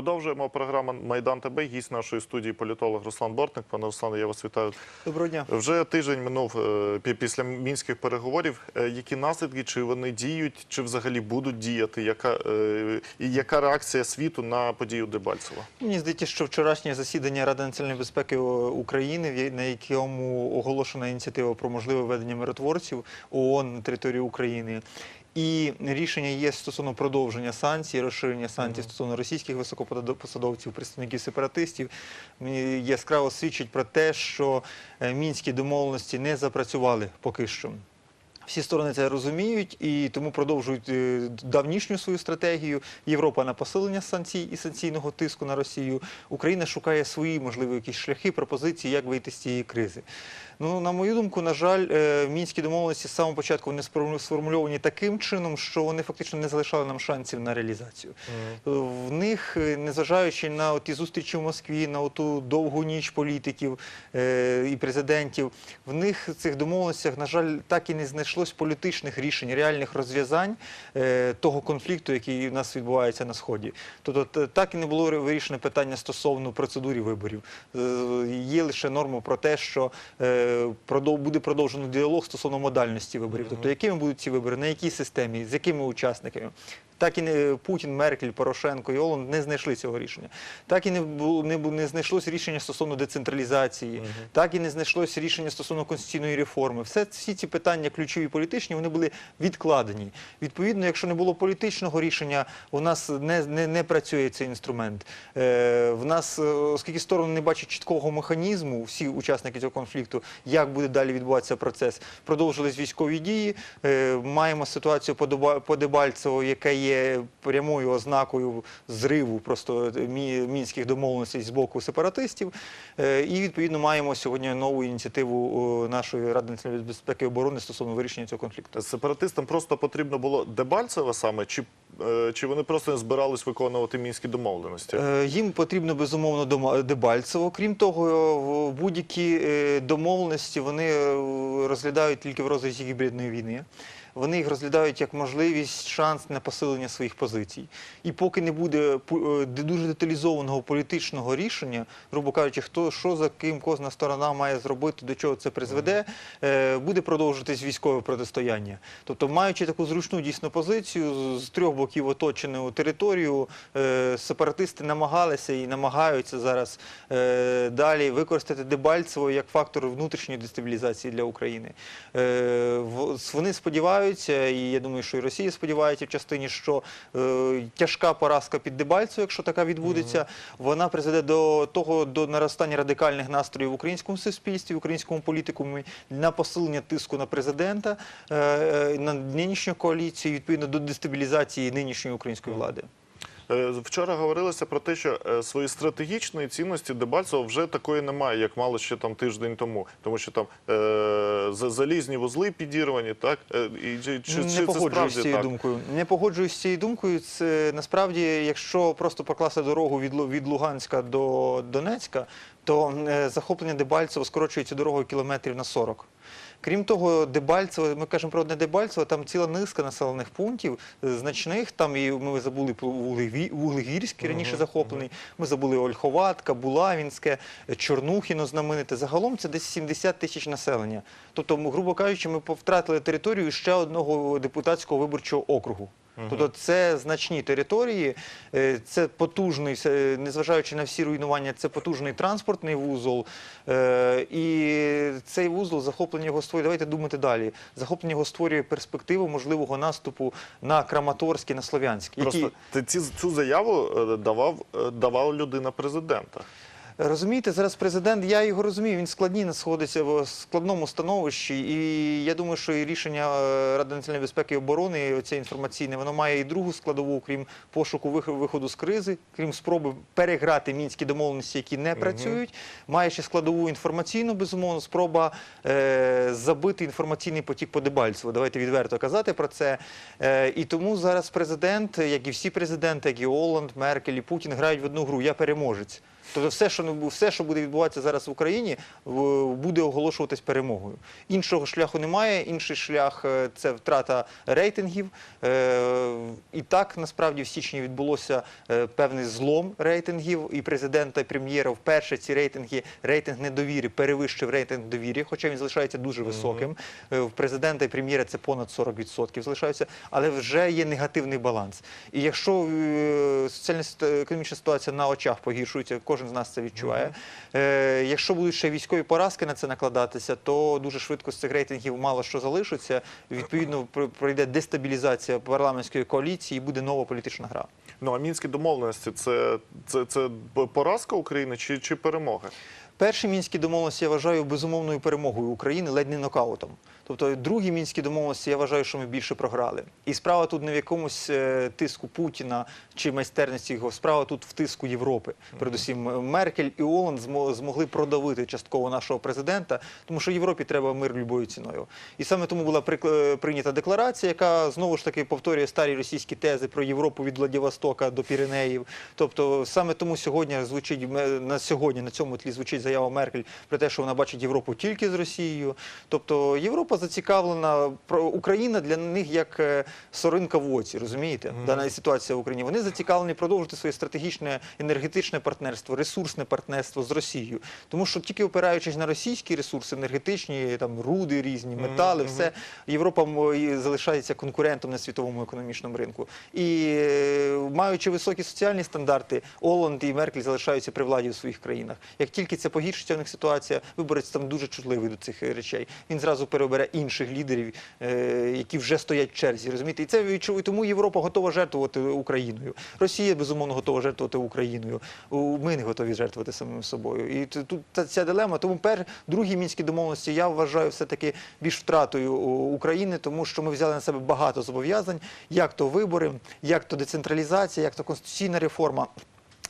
Продовжуємо програму Майдан ТБ. Гість нашої студії політолог Руслан Бортник. Пане Руслане, я вас вітаю. Доброго дня. Вже тиждень минув е, після мінських переговорів. Е, Які наслідки, чи вони діють, чи взагалі будуть діяти? Яка е, і яка реакція світу на подію Дебальцева? Мені здається, що вчорашнє засідання Ради національної безпеки України, на якому оголошена ініціатива про можливе введення миротворців ООН на території України. І рішення є стосовно продовження санкцій, розширення санкцій стосовно російських високопосадовців, представників сепаратистів. Яскраво свідчить про те, що е, мінські домовленості не запрацювали поки що. Всі сторони це розуміють і тому продовжують е, давнішню свою стратегію. Європа на посилення санкцій і санкційного тиску на Росію. Україна шукає свої, можливо, якісь шляхи, пропозиції, як вийти з цієї кризи. Ну, на мою думку, на жаль, е, мінські домовленості з самого початку вони сформу- сформульовані таким чином, що вони фактично не залишали нам шансів на реалізацію. В них, е, незважаючи на ті зустрічі в Москві, на ту довгу ніч політиків е, і президентів, в них в цих домовленостях, на жаль, так і не знайшлось політичних рішень, реальних розв'язань е, того конфлікту, який у нас відбувається на сході. Тобто так і не було вирішено питання стосовно процедури виборів. Е, Є лише норма про те, що е, буде продовжено діалог стосовно модальності виборів. Тобто, якими будуть ці вибори, на якій системі, з якими учасниками. Так і не Путін, Меркель, Порошенко і Оланд не знайшли цього рішення. Так і не було не, не знайшлось рішення стосовно децентралізації, так і не знайшлось рішення стосовно конституційної реформи. Все всі ці питання, ключові політичні, вони були відкладені. Відповідно, якщо не було політичного рішення, у нас не, не, не працює цей інструмент. Е, в нас, е, оскільки сторони не бачать чіткого механізму, всі учасники цього конфлікту, як буде далі відбуватися процес, продовжились військові дії. Е, маємо ситуацію по Дебальцево, яка є прямою ознакою зриву просто мінських домовленостей з боку сепаратистів. Е, і відповідно маємо сьогодні нову ініціативу нашої Ради національної безпеки і оборони стосовно вирішення цього конфлікту. Сепаратистам просто потрібно було Дебальцева саме, чи, е, чи вони просто не збирались виконувати мінські домовленості? Е, Їм потрібно безумовно Дебальцево. Крім того, будь-які е, домовленості вони е, розглядають тільки в розрізі гібридної війни. Вони їх розглядають як можливість, шанс на посилення своїх позицій. І поки не буде е, дуже деталізованого політичного рішення, грубо кажучи, хто що за ким кожна сторона має зробити, до чого це призведе, е, буде продовжуватись військове протистояння. Тобто, маючи таку зручну дійсно позицію, з- трьох боків оточену територію, е, сепаратисти намагалися і намагаються зараз далі використати Дебальцево як фактор внутрішньої дестабілізації для України. Вони сподіваються, і я думаю, що і Росія сподівається в частині, що е, тяжка поразка під Дебальцево, якщо така відбудеться, вона призведе до того до наростання радикальних настроїв в українському суспільстві, в українському політикумі на посилення тиску на президента, е, е, на нинішню коаліцію, відповідно до дестабілізації нинішньої української влади. Е, Вчора говорилося про те, що е, свої стратегічної цінності Дебальцево вже такої немає, як мало ще там тиждень тому. Тому що там е, за- залізні вузли підірвані, так? Е, І, чи, чи, не це погоджуюсь з цією так? думкою. Не погоджуюсь з цією думкою. Це насправді, якщо просто прокласти дорогу від, від Луганська до Донецька, то захоплення Дебальцево скорочує цю дорогу кілометрів на 40. Крім того, Дебальцево, ми кажемо про одне Дебальцево, там ціла низка населених пунктів е, значних. Там і ми забули про Вуглегірський раніше захоплений. Ми забули Ольховатка, Булавінське, е, Чорнухіно знамените. Загалом це десь 70 тисяч населення. Тобто, грубо кажучи, ми втратили територію ще одного депутатського виборчого округу. Тобто це значні території, е, це потужний, це, незважаючи на всі руйнування, це потужний транспортний вузол. е, І цей вузол захоплення його створює. Давайте думати далі. Захоплення його створює перспективу можливого наступу на Краматорськ і на Слов'янськ. Просто які- ти цю заяву е, давав, е, людина президента. Розумієте, зараз президент, я його розумію, він складні знаходиться в складному становищі, і я думаю, що і рішення е, Ради національної безпеки і оборони, і оце інформаційне, воно має і другу складову, крім пошуку виходу з кризи, крім спроби переграти мінські домовленості, які не працюють. Має ще складову інформаційну, безумовно, спроба е, забити інформаційний потік по Дебальцеву. Давайте відверто казати про це. Е, і тому зараз президент, як і всі президенти, як і Оланд, Меркель і Путін, грають в одну гру. Я переможець. Тобто все, що не- все, що буде відбуватися зараз в Україні, буде оголошуватись перемогою. Іншого шляху немає. Інший шлях е, це втрата рейтингів. Е, І так насправді в січні відбулося е, певний злом рейтингів і президента, і прем'єра. Вперше ці рейтинги, рейтинг недовіри перевищив рейтинг довіри, хоча він залишається дуже високим. В президента і прем'єра це понад 40% залишаються, але вже є негативний баланс. І якщо соціальна ситу- економічна ситуація на очах погіршується, кожен з нас це відчуває. Е, Якщо будуть ще військові поразки на це накладатися, то дуже швидко з цих рейтингів мало що залишиться. Відповідно, пройде дестабілізація парламентської коаліції і буде нова політична гра. Ну а мінські домовленості це, це, це поразка України чи, чи перемога? Перші мінські домовленості я вважаю безумовною перемогою України, ледь не нокаутом. Тобто, другі мінські домовленості я вважаю, що ми більше програли. І справа тут не в якомусь е, тиску Путіна чи майстерності його. Справа тут в тиску Європи. Передусім, е, Меркель і Оланд змо- змогли продавити частково нашого президента, тому що Європі треба мир любою ціною. І саме тому була прикл- прийнята декларація, яка знову ж таки повторює старі російські тези про Європу від Владивостока до Піренеїв. Тобто саме тому сьогодні звучить на сьогодні на цьому тлі звучить заява Меркель про те, що вона бачить Європу тільки з Росією. Тобто Європа зацікавлена Україна для них як е, соринка в оці, розумієте? Дана ситуація в Україні. Вони зацікавлені продовжити своє стратегічне енергетичне партнерство, ресурсне партнерство з Росією. Тому що тільки опираючись на російські ресурси, енергетичні, там руди різні, метали, все Європа залишається конкурентом на світовому економічному ринку. І е, маючи високі соціальні стандарти, Оланд і Меркель залишаються при владі у своїх країнах. Як тільки це погіршиться в них ситуація, виборець там дуже чутливий до цих е, речей. Він зразу переобере інших лідерів, е, які вже стоять в черзі. Розумієте, і це відчув- тому Європа готова жертвувати Україною. Росія безумовно готова жертвувати Україною. Ми не готові жертвувати самим собою. І тут ця дилема. Тому пер другі мінські домовленості я вважаю все таки більш втратою України, тому що ми взяли на себе багато зобов'язань, як то вибори, як то децентралізація, як то конституційна реформа.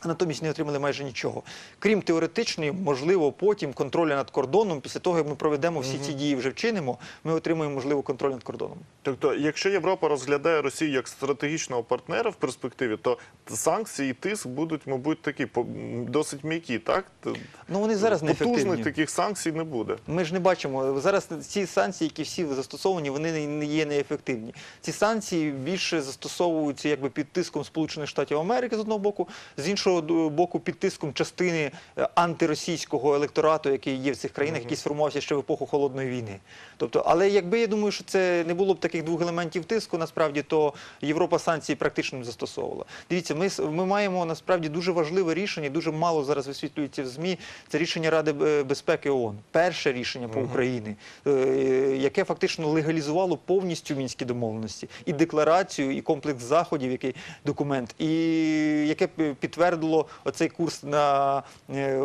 А натомість не отримали майже нічого. Крім теоретичної, можливо, потім контролю над кордоном, після того, як ми проведемо всі ці дії, вже вчинимо, ми отримаємо можливо контроль над кордоном. Тобто, якщо Європа розглядає Росію як стратегічного партнера в перспективі, то санкції і тиск будуть, мабуть, такі досить м'які, так? Ну вони зараз не Потужних таких санкцій не буде. Ми ж не бачимо зараз ці санкції, які всі застосовані, вони не- не є неефективні. Ці санкції більше застосовуються якби під тиском Сполучених Штатів Америки з одного боку, з іншого д- боку, під тиском частини е, антиросійського електорату, який є в цих країнах, який сформувався ще в епоху холодної війни. Тобто, але якби я думаю, що це не було б таких двох елементів тиску, насправді то Європа санкції практично не застосовувала. Дивіться, ми ми маємо насправді дуже важливе рішення, дуже мало зараз висвітлюється в змі. Це рішення Ради безпеки ООН. Перше рішення по Україні, е, яке фактично легалізувало повністю мінські домовленості, і декларацію, і комплекс заходів, який документ, і яке п- підтвердило оцей курс на е,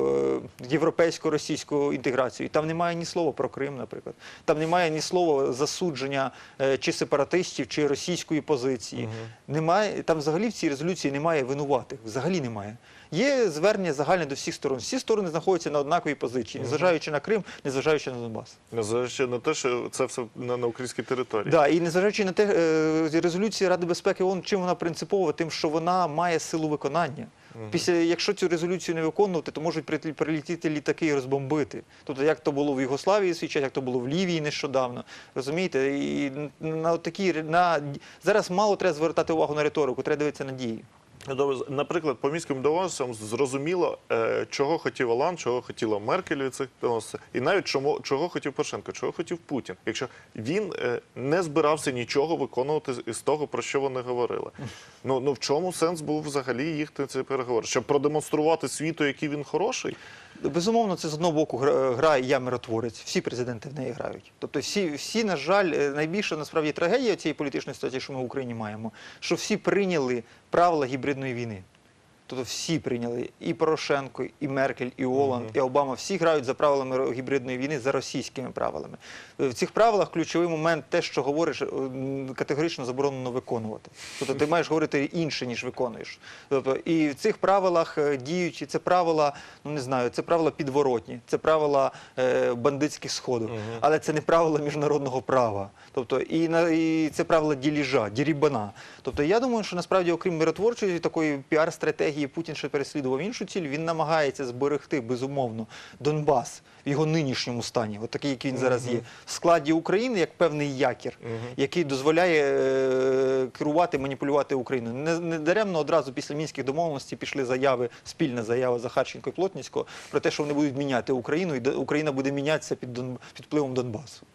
європейсько-російську інтеграцію. І там немає ні слова про Крим, наприклад. Там немає ні слова засудження е, чи сепаратистів, чи російської позиції. Немає там взагалі в цій резолюції немає винуватих. Взагалі немає. Є звернення загальне до всіх сторон. Всі сторони знаходяться на однаковій позиції, незважаючи на Крим, незважаючи на Донбас. Незважаючи на те, що це все на, на українській території. Да, і незважаючи на те, е, резолюція Ради безпеки ООН, чим вона принципова, тим, що вона має силу виконання. Після, якщо цю резолюцію не виконувати, то можуть прилетіти літаки і розбомбити. Тобто, як то було в Югославії свій час, як то було в Лівії нещодавно. Розумієте? І на такі на зараз мало треба звертати увагу на риторику, треба дивитися на дії. Наприклад, по міським доносам зрозуміло, е, чого хотів Олан, чого хотіла Меркель від цих доносів, і навіть чому, чого хотів Порошенко, чого хотів Путін. Якщо він е, не збирався нічого виконувати з- того, про що вони говорили. Ну, ну в чому сенс був взагалі їх ці переговори? Щоб продемонструвати світу, який він хороший? Безумовно, це з одного боку гра- грає я миротворець. Всі президенти в неї грають. Тобто, всі, всі, на жаль, е, найбільша насправді трагедія цієї політичної ситуації, що ми в Україні маємо, що всі прийняли правила гібридної війни. Тобто всі прийняли і Порошенко, і Меркель, і Оланд, і Обама. Всі грають за правилами гібридної війни, за російськими правилами. Е, В цих правилах ключовий момент те, що говориш, е, категорично заборонено виконувати. Тобто ти маєш говорити інше, ніж виконуєш. Тобто, і в цих правилах е, діють, і це правила, ну не знаю, це правила підворотні, це правила е, бандитських сходів, але це не правила міжнародного права. Тобто, і, на, і це правила діліжа, дірібана. Тобто я думаю, що насправді, окрім миротворчої такої піар-стратегії, стратегії Путін ще переслідував іншу ціль. Він намагається зберегти безумовно Донбас в його нинішньому стані, от такий, який він зараз є, в складі України як певний якір, який дозволяє е, керувати, маніпулювати Україною. Не, не даремно одразу після мінських домовленостей пішли заяви, спільна заява Захарченко і Плотницького про те, що вони будуть міняти Україну, і Україна буде мінятися під, Дон, під впливом Донбасу.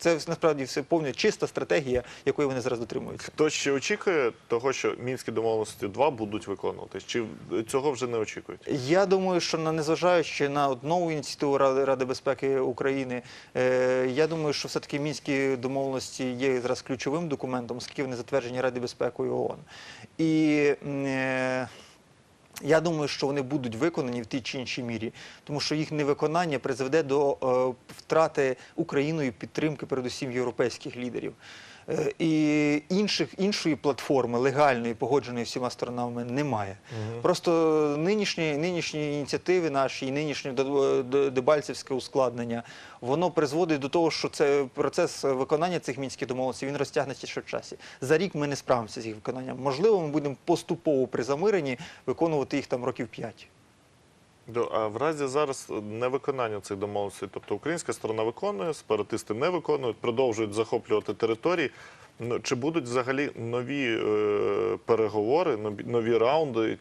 Це насправді все повна чиста стратегія, якої вони зараз дотримуються. Хто ще очікує того, що мінські домовленості 2 будуть виконуватись? Чи цього вже не очікують? Я думаю, що на незважаючи на от нову ініціативу Ради, Ради безпеки України, е, я думаю, що все-таки мінські домовленості є зараз ключовим документом, оскільки вони затверджені Ради безпеки ООН. І е, я думаю, що вони будуть виконані в тій чи іншій мірі, тому що їх невиконання призведе до е, втрати Україною підтримки, передусім європейських лідерів. Е, і інших, іншої платформи легальної, погодженої всіма сторонами, немає. Просто нинішні, нинішні ініціативи наші і нинішнє дебальцевське ускладнення, воно призводить до того, що це процес виконання цих мінських домовленостей він розтягнеться ще в часі. За рік ми не справимося з їх виконанням. Можливо, ми будемо поступово при замиренні виконувати їх там років п'ять. А в разі зараз невиконання цих домовленостей, тобто українська сторона виконує, сепаратисти не виконують, продовжують захоплювати території. Ну, Чи будуть взагалі нові е, переговори, нові, нові раунди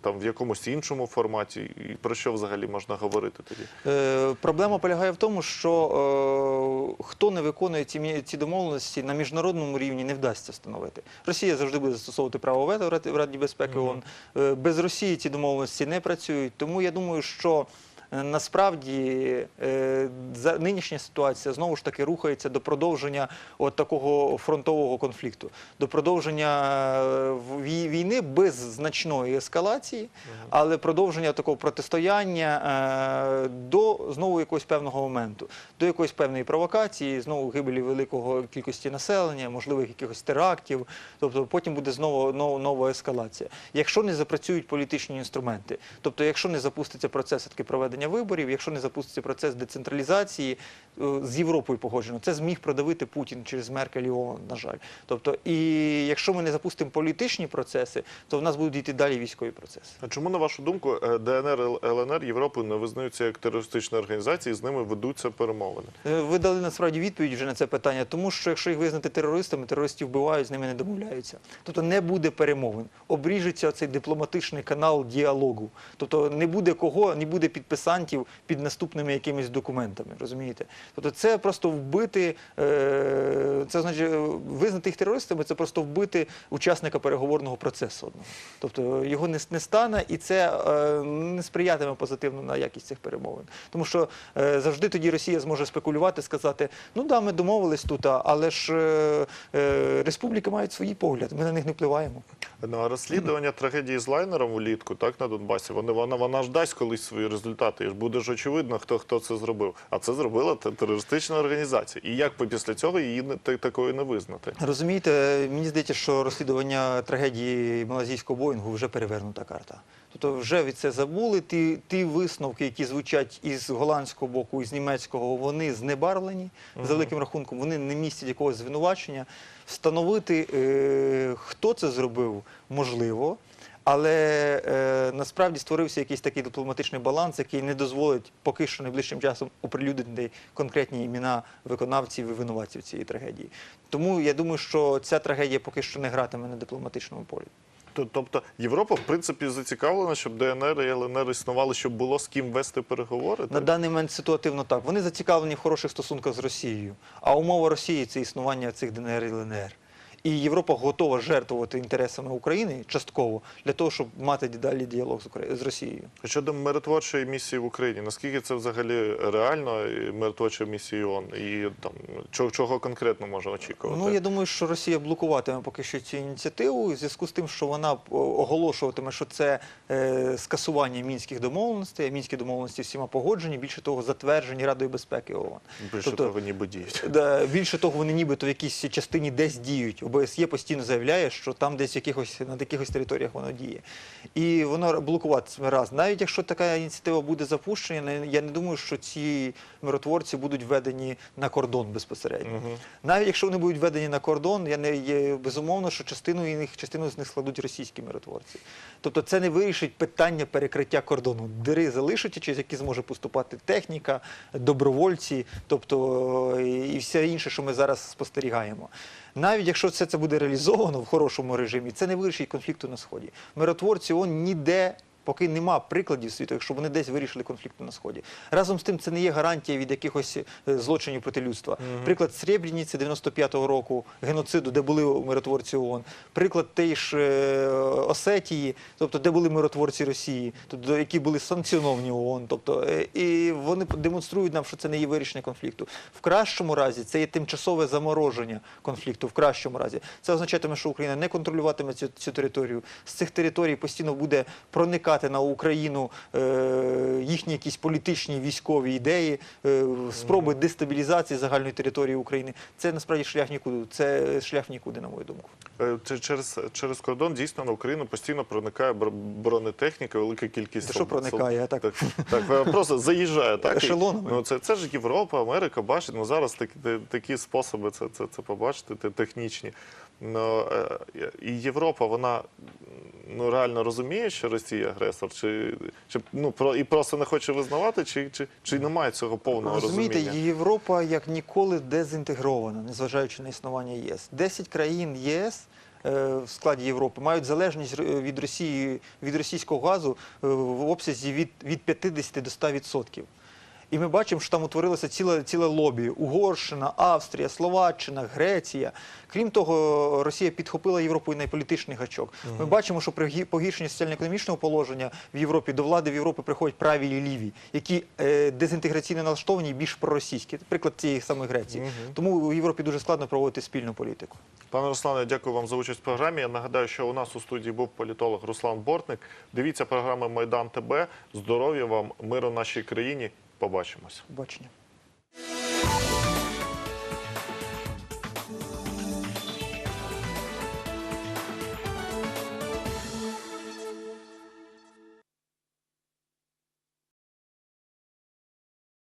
там в якомусь іншому форматі? І про що взагалі можна говорити тоді? Е, проблема полягає в тому, що е, хто не виконує ці, ці домовленості на міжнародному рівні не вдасться встановити. Росія завжди буде застосовувати право вето в Раді, безпеки ООН. Е, без Росії ці домовленості не працюють. Тому я думаю, що насправді е, за нинішня ситуація знову ж таки рухається до продовження от такого фронтового конфлікту, до продовження е, війни без значної ескалації, але продовження такого протистояння е, до знову якогось певного моменту, до якоїсь певної провокації, знову гибелі великого кількості населення, можливих якихось терактів. Тобто потім буде знову нова ескалація. Якщо не запрацюють політичні інструменти, тобто, якщо не запуститься процес таки проведення виборів, якщо не запуститься процес децентралізації е, з Європою погоджено, це зміг продавити Путін через Меркель і ООН, на жаль. Тобто, і якщо ми не запустимо політичні процеси, то в нас будуть йти далі військові процеси. А чому, на вашу думку, е, ДНР ЛНР Європою не визнаються як терористичні організації, і з ними ведуться перемовини? Е, Ви дали насправді відповідь вже на це питання, тому що якщо їх визнати терористами, терористів вбивають, з ними не домовляються. Тобто не буде перемовин. Обріжеться цей дипломатичний канал діалогу. Тобто не буде кого, не буде підписантів під наступними якимись документами. Розумієте? Тобто це просто вбити, е, це значить е, визнати їх терористами, це просто вбити учасника переговорного процесу. одного. Тобто його не, не стане, і це е, не сприятиме позитивно на якість цих перемовин. Тому що завжди тоді Росія зможе спекулювати, сказати: ну да, ми домовились тут, але ж республіки мають свої погляди, ми на них не впливаємо. Ну, а розслідування трагедії з лайнером влітку, так, на Донбасі, вона, вона ж дасть колись свої результати. І ж буде ж очевидно, хто, хто це зробив. А це зробила те- терористична організація. І як після цього її такою не визнати? Розумієте, мені здається, що розслідування трагедії малазійського Боїнгу вже перевернута карта. Тобто вже від це забули. Ті, ті висновки, які звучать із голландського боку, із німецького, вони знебарвлені за великим рахунком, вони не містять якогось звинувачення. Встановити, е, хто це зробив, можливо. Але е, насправді створився якийсь такий дипломатичний баланс, який не дозволить поки що найближчим часом оприлюднити конкретні імена виконавців і винуватців цієї трагедії. Тому я думаю, що ця трагедія поки що не гратиме на дипломатичному полі. Тобто Європа, в принципі, зацікавлена, щоб ДНР і ЛНР існували, щоб було з ким вести переговори. На так? даний момент ситуативно так. Вони зацікавлені в хороших стосунках з Росією. А умова Росії це існування цих ДНР і ЛНР. І Європа готова жертвувати інтересами України частково для того, щоб мати далі діалог з Украї- з Росією. Щодо миротворчої місії в Україні, наскільки це взагалі реально миротворча місія ООН? І там чого, чого конкретно можна очікувати? Ну я думаю, що Росія блокуватиме поки що цю ініціативу в зв'язку з тим, що вона оголошуватиме, що це е, скасування мінських домовленостей. а Мінські домовленості всіма погоджені. Більше того, затверджені Радою безпеки ООН. Більше тобто- того, ніби діють. Да, більше того, вони нібито в якійсь частині десь діють, ОБСЄ постійно заявляє, що там десь якихось на якихось територіях воно діє. І воно блокуватиме раз. Навіть якщо така ініціатива буде запущена, я не думаю, що ці миротворці будуть введені на кордон безпосередньо. Навіть якщо вони будуть введені на кордон, я не є безумовно, що частину їх частину з них складуть російські миротворці. Тобто це не вирішить питання перекриття кордону. Дири залишаться, через які зможе поступати техніка, добровольці, тобто і все інше, що ми зараз спостерігаємо. Навіть якщо все це буде реалізовано в хорошому режимі, це не вирішить конфлікту на сході. Миротворці он ніде. Поки нема прикладів світу, якщо вони десь вирішили конфлікти на сході. Разом з тим, це не є гарантія від якихось е, злочинів проти людства. Приклад Сребрениці 95-го року, геноциду, де були миротворці ООН. Приклад тієї ж е, Осетії, тобто де були миротворці Росії, тобто які були санкціоновані ООН. Тобто, е, і вони демонструють нам, що це не є вирішення конфлікту. В кращому разі це є тимчасове замороження конфлікту. В кращому разі це означатиме, що Україна не контролюватиме цю, цю територію. З цих територій постійно буде проникати на Україну е, їхні якісь політичні військові ідеї, е, спроби дестабілізації загальної території України. Це насправді шлях нікуди. Це шлях нікуди, на мою думку. Е, чи- Через, через кордон дійсно на Україну постійно проникає бр- бронетехніка, велика кількість Та що проникає, так? Так, так просто заїжджає. Так, Ешелонами. ну, це, це ж Європа, Америка, бачить. Ну, зараз такі, такі способи це, це, це побачити, технічні. Ну, е, і Європа, вона ну, реально розуміє, що Росія агресор, чи, чи ну, про, і просто не хоче визнавати, чи, чи, чи немає цього повного Розумієте, розуміння? Європа як ніколи дезінтегрована, незважаючи на існування єС. Десять країн ЄС. е, В складі Європи мають залежність від Росії від російського газу е, в обсязі від, від 50 до 100%. І ми бачимо, що там утворилося ціле, ціле лобі: Угорщина, Австрія, Словаччина, Греція. Крім того, Росія підхопила Європу і на політичний гачок. Ми бачимо, що при погіршенні соціально-економічного положення в Європі до влади в Європі приходять праві і ліві, які е, дезінтеграційно налаштовані і більш проросійські. Приклад цієї самої Греції. Тому в Європі дуже складно проводити спільну політику. Пане Руслане, дякую вам за участь в програмі. Я нагадаю, що у нас у студії був політолог Руслан Бортник. Дивіться програми Майдан ТБ. Здоров'я вам, миру нашій країні. Побачимось. Бачення.